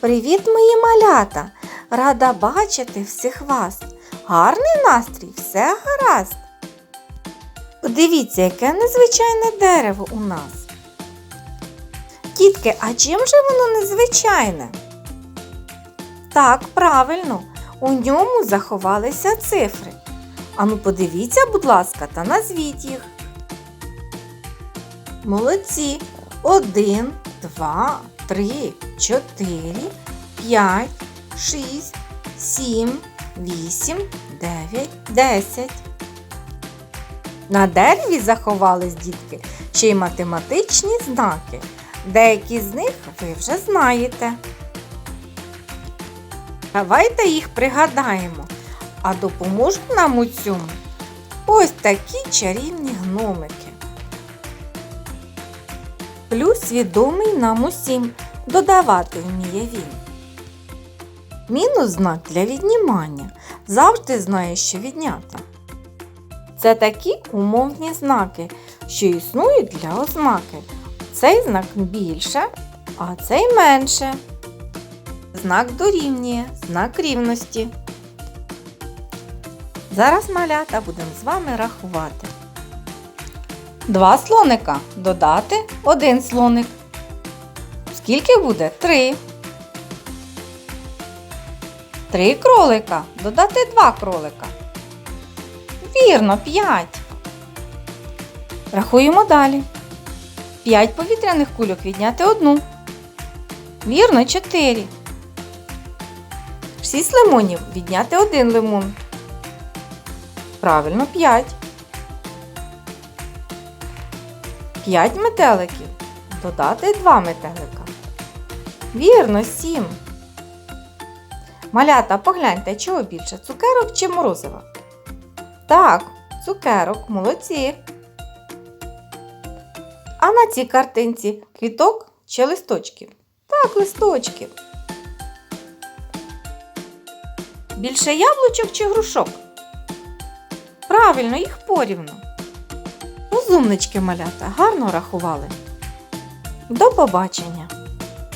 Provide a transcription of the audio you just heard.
Привіт, мої малята! Рада бачити всіх вас. Гарний настрій, все гаразд. Подивіться, яке незвичайне дерево у нас. Дітки, а чим же воно незвичайне? Так, правильно, у ньому заховалися цифри. Ану, подивіться, будь ласка, та назвіть їх. Молодці. Один, два, три, чотири, п'ять, шість, сім, вісім, дев'ять, десять. На дереві заховались дітки ще й математичні знаки. Деякі з них ви вже знаєте. Давайте їх пригадаємо, а допоможуть нам у цьому ось такі чарівні гномики. Плюс відомий нам усім додавати вміє він. Мінус знак для віднімання завжди знає, що віднято. Це такі умовні знаки, що існують для ознаки. Цей знак більше, а цей менше. Знак дорівнює, знак рівності. Зараз малята будемо з вами рахувати. Два слоника додати один слоник. Скільки буде? Три. Три кролика додати два кролика. Вірно, п'ять. Рахуємо далі. П'ять повітряних кульок відняти одну. Вірно, чотири. Шість лимонів відняти один лимон. Правильно, п'ять. П'ять метеликів. Додати два метелика. Вірно, сім. Малята, погляньте, чого більше, цукерок чи морозива? Так, цукерок, молодці. А на цій картинці квіток чи листочків? Так, листочків. Більше яблучок чи грушок? Правильно, їх порівну. Розумнички малята гарно рахували. До побачення!